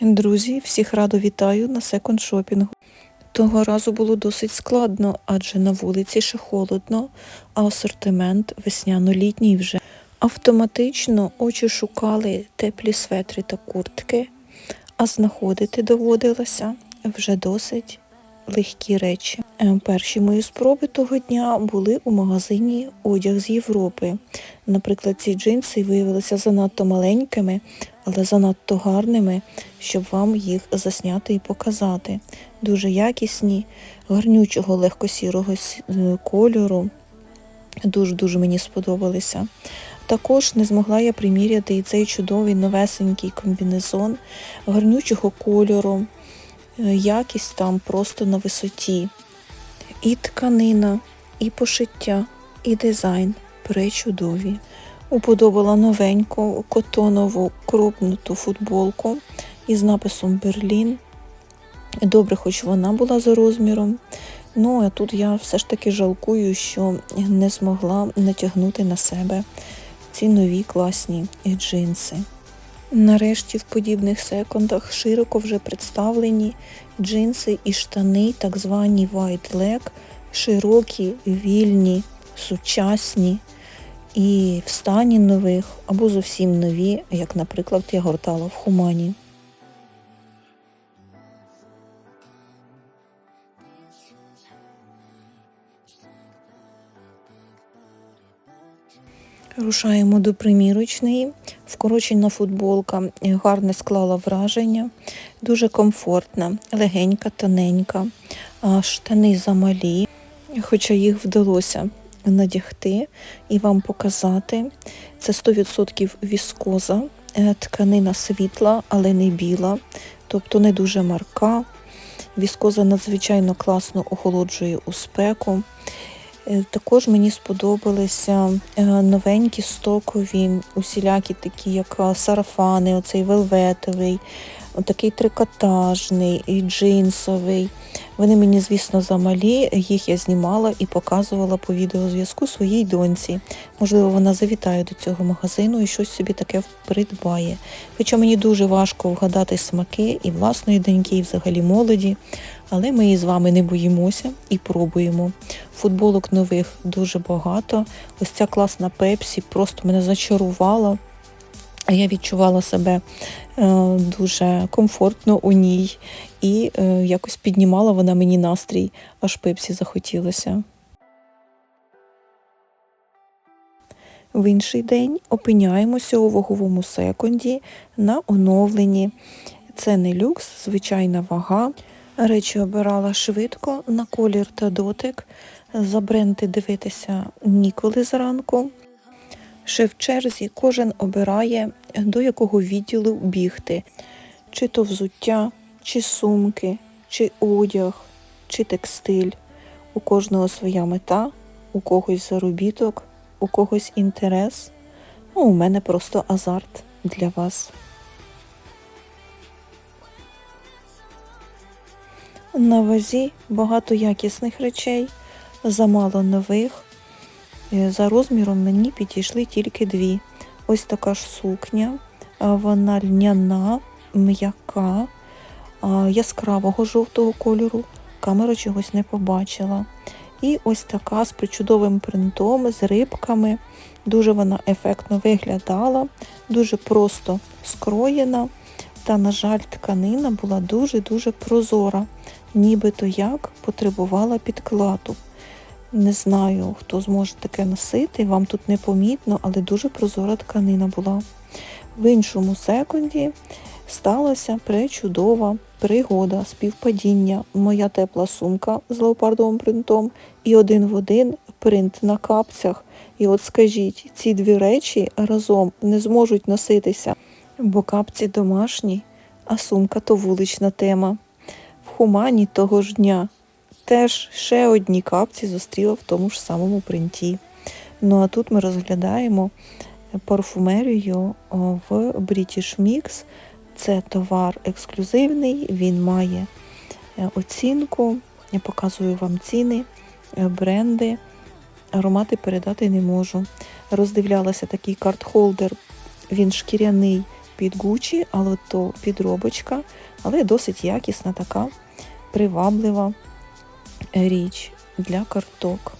Друзі, всіх радо вітаю на секонд шопінгу. Того разу було досить складно, адже на вулиці ще холодно, а асортимент весняно-літній вже. Автоматично очі шукали теплі светри та куртки, а знаходити доводилося вже досить легкі речі. Е, Перші мої спроби того дня були у магазині одяг з Європи. Наприклад, ці джинси виявилися занадто маленькими, але занадто гарними, щоб вам їх засняти і показати. Дуже якісні, гарнючого легкосірого е, кольору. Дуже-дуже мені сподобалися. Також не змогла я приміряти і цей чудовий новесенький комбінезон гарнючого кольору, Е, якість там просто на висоті. І тканина, і пошиття, і дизайн пречудові. Уподобала новеньку котонову кропнуту футболку із написом Берлін. Добре, хоч вона була за розміром. Ну, а тут я все ж таки жалкую, що не змогла натягнути на себе ці нові класні джинси. Нарешті в подібних секондах широко вже представлені джинси і штани, так звані white leg, широкі, вільні, сучасні і в стані нових або зовсім нові, як, наприклад, я гортала в Хумані. Рушаємо до примірочної. Вкорочена футболка е, гарне склала враження, дуже комфортна, легенька, тоненька. Штани замалі, хоча їх вдалося надягти і вам показати. Це 100% віскоза, е, тканина світла, але не біла, тобто не дуже марка. Віскоза надзвичайно класно охолоджує у спеку. Е, Також мені сподобалися е, новенькі стокові, усілякі такі, як е, сарафани, оцей велветовий, такий трикотажний і джинсовий. Вони мені, звісно, замалі, їх я знімала і показувала по відеозв'язку своїй доньці. Можливо, вона завітає до цього магазину і щось собі таке придбає. Хоча мені дуже важко вгадати смаки і власної доньки, і взагалі молоді, але ми і з вами не боїмося і пробуємо. Футболок нових дуже багато. Ось ця класна пепсі просто мене зачарувала. Я відчувала себе е, дуже комфортно у ній і е, якось піднімала вона мені настрій, аж пепсі захотілося. В інший день опиняємося у ваговому секунді на оновленні. Це не люкс, звичайна вага. Речі обирала швидко на колір та дотик. За бренди дивитися ніколи зранку. Ще в черзі кожен обирає, до якого відділу бігти. Чи то взуття, чи сумки, чи одяг, чи текстиль. У кожного своя мета, у когось заробіток, у когось інтерес. Ну, у мене просто азарт для вас. На вазі багато якісних речей, замало нових. Е, За розміром мені підійшли тільки дві. Ось така ж сукня, вона льняна, м'яка, яскравого жовтого кольору. Камера чогось не побачила. І ось така з причудовим принтом, з рибками. Дуже вона ефектно виглядала, дуже просто скроєна. Та, на жаль, тканина була дуже-дуже прозора, нібито як потребувала підкладу. Не знаю, хто зможе таке носити, вам тут непомітно, але дуже прозора тканина була. В іншому секунді сталася пречудова пригода, співпадіння. Моя тепла сумка з леопардовим принтом і один в один принт на капцях. І от скажіть, ці дві речі разом не зможуть носитися, бо капці домашні, а сумка то вулична тема. В хумані того ж дня теж ще одні капці зустріла в тому ж самому принті. Ну а тут ми розглядаємо парфумерію в British Mix. Це товар ексклюзивний, він має е, оцінку. Я показую вам ціни, е, бренди. Аромати передати не можу. Роздивлялася такий карт-холдер, він шкіряний під Гучі, але то підробочка, але досить якісна така приваблива річ для карток.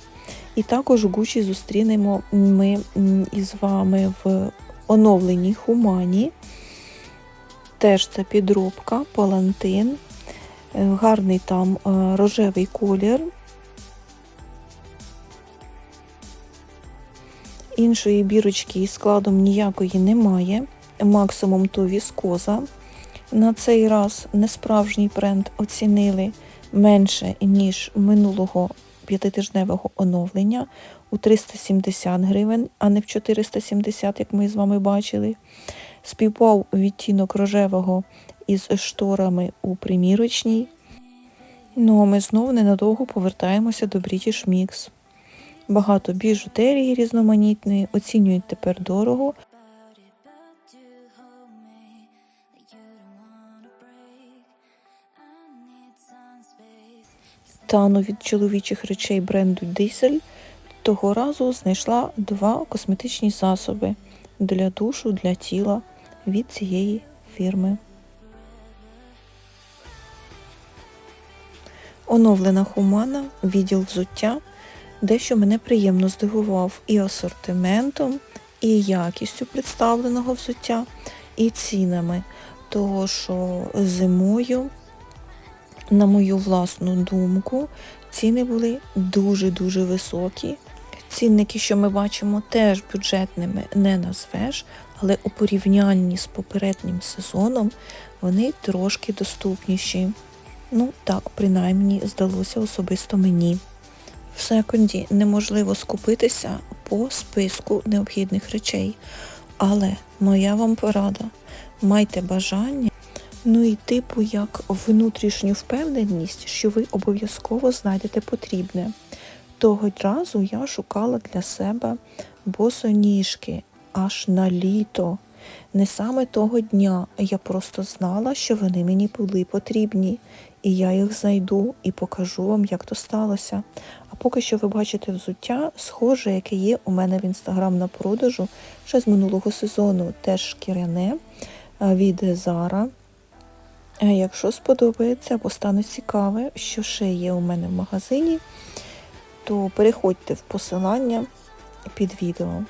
І також Гучі зустрінемо ми із вами в оновленій хумані. Теж це підробка, палантин, е, гарний там е, рожевий колір. Іншої бірочки із складом ніякої немає. Максимум то віскоза. На цей раз несправжній бренд оцінили менше, ніж минулого п'ятитижневого оновлення у 370 гривень, а не в 470, як ми з вами бачили. Співпав відтінок рожевого із шторами у примірочній. Ну а ми знову ненадовго повертаємося до British Mix. Багато біжутерії різноманітної, оцінюють тепер дорого. Тану від чоловічих речей бренду Diesel того разу знайшла два косметичні засоби для душу, для тіла від цієї фірми. Оновлена хумана, відділ взуття, дещо мене приємно здивував і асортиментом, і якістю представленого взуття, і цінами. Того, що зимою, на мою власну думку, ціни були дуже-дуже високі. Цінники, що ми бачимо, теж бюджетними не назвеш, але у порівнянні з попереднім сезоном вони трошки доступніші. Ну, так, принаймні, здалося особисто мені. В секонді неможливо скупитися по списку необхідних речей. Але моя вам порада, майте бажання, ну і типу як внутрішню впевненість, що ви обов'язково знайдете потрібне. Того разу я шукала для себе босоніжки аж на літо. Не саме того дня я просто знала, що вони мені були потрібні, і я їх знайду і покажу вам, як то сталося. А поки що ви бачите взуття, схоже, яке є у мене в інстаграм на продажу ще з минулого сезону, теж шкіряне від Zara. Якщо сподобається або стане цікаве, що ще є у мене в магазині, то переходьте в посилання під відео.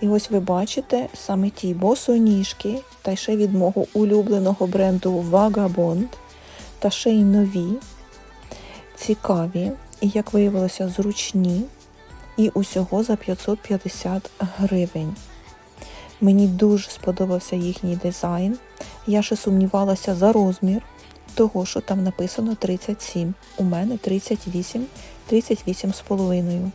І ось ви бачите саме ті босоніжки, та ще від мого улюбленого бренду Vagabond, та ще й нові, цікаві, і, як виявилося, зручні, і усього за 550 гривень. Мені дуже сподобався їхній дизайн. Я ще сумнівалася за розмір, того, що там написано 37. У мене 38, 38,5.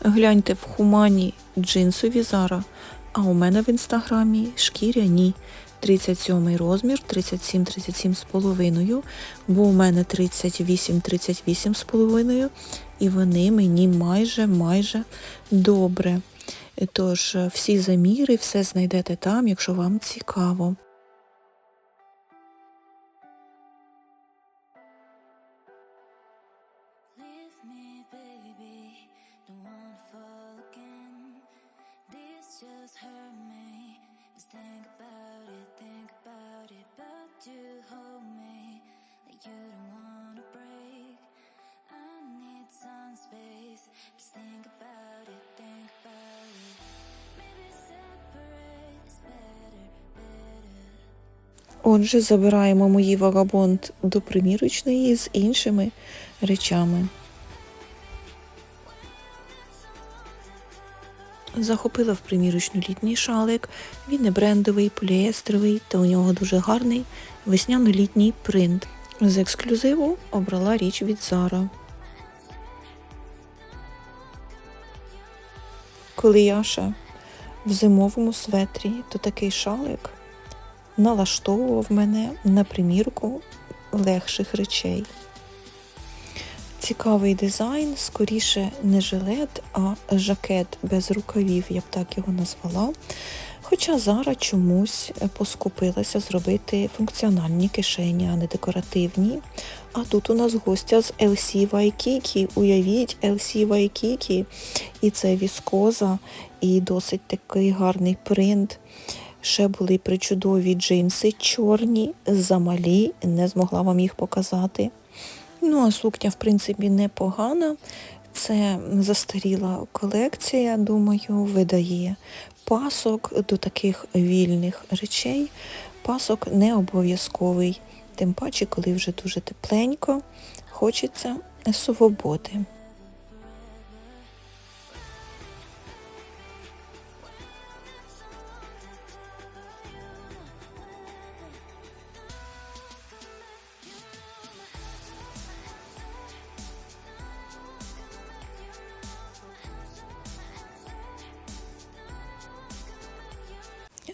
Гляньте в хумані джинсові зара, а у мене в інстаграмі шкіряні 37 розмір, 37-37 з половиною, бо у мене 38-38 з половиною, і вони мені майже майже добре. Тож всі заміри, все знайдете там, якщо вам цікаво. Отже, забираємо мої вагабонд до примірочної з іншими речами. Захопила в примірочну літній шалик, він не брендовий, поліестровий, та у нього дуже гарний весняно-літній принт. З ексклюзиву обрала річ від Zara. Коли я ще в зимовому светрі, то такий шалик налаштовував мене на примірку легших речей. Цікавий дизайн, скоріше не жилет, а жакет без рукавів, я б так його назвала. Хоча зараз чомусь поскупилася зробити функціональні кишені, а не декоративні. А тут у нас гостя з LC Waikiki. Уявіть, LC Waikiki. І це віскоза, і досить такий гарний принт. Ще були причудові джинси чорні, замалі, не змогла вам їх показати. Ну, а сукня, в принципі, непогана. Це застаріла колекція, думаю, видає пасок до таких вільних речей. Пасок не обов'язковий, тим паче, коли вже дуже тепленько, хочеться свободи.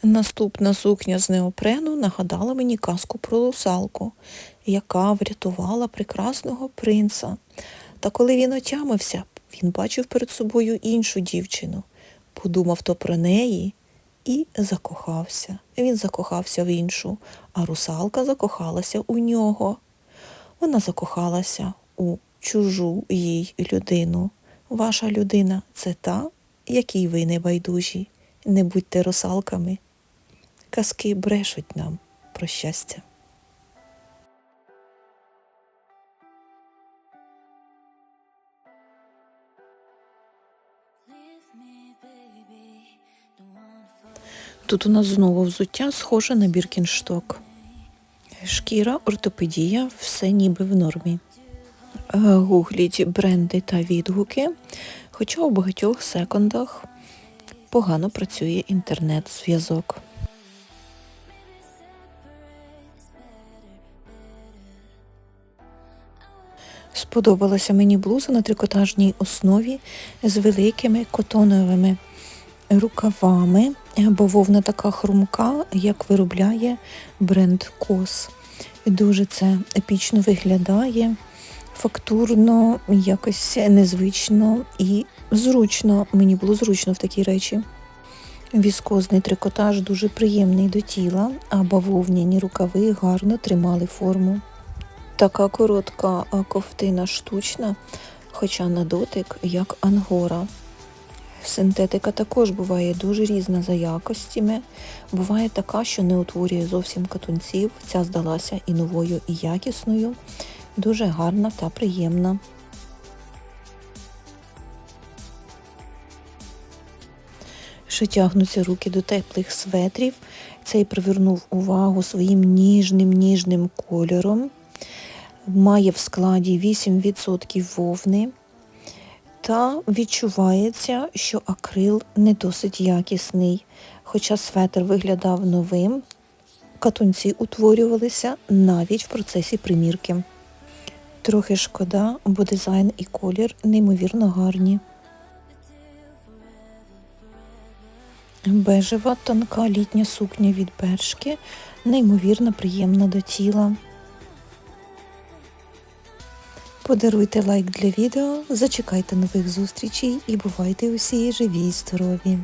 Наступна сукня з неопрену нагадала мені казку про русалку, яка врятувала прекрасного принца. Та коли він отямився, він бачив перед собою іншу дівчину, подумав то про неї і закохався. Він закохався в іншу, а русалка закохалася у нього. Вона закохалася у чужу їй людину. Ваша людина це та, якій ви не байдужі. Не будьте русалками. Казки брешуть нам про щастя. Тут у нас знову взуття схоже на біркіншток. Шкіра, ортопедія, все ніби в нормі. Е, Гугліть бренди та відгуки, хоча у багатьох секондах погано працює інтернет-зв'язок. Сподобалася мені блуза на трикотажній основі з великими котоновими рукавами, бо вовна така хрумка, як виробляє бренд Кос. Дуже це епічно виглядає, фактурно, якось незвично і зручно. Мені було зручно в такій речі. Віскозний трикотаж дуже приємний до тіла, а бавовняні рукави гарно тримали форму. Така коротка ковтина штучна, хоча на дотик як ангора. Синтетика також буває дуже різна за якостями. Буває така, що не утворює зовсім катунців. Ця здалася і новою, і якісною. Дуже гарна та приємна. Ще тягнуться руки до теплих светрів. Цей привернув увагу своїм ніжним ніжним кольором. Має в складі 8% вовни. Та відчувається, що акрил не досить якісний. Хоча светр виглядав новим, катунці утворювалися навіть в процесі примірки. Трохи шкода, бо дизайн і колір неймовірно гарні. Бежева тонка літня сукня від Бершки, неймовірно приємна до тіла. Подаруйте лайк для відео, зачекайте нових зустрічей і бувайте усі живі й здорові!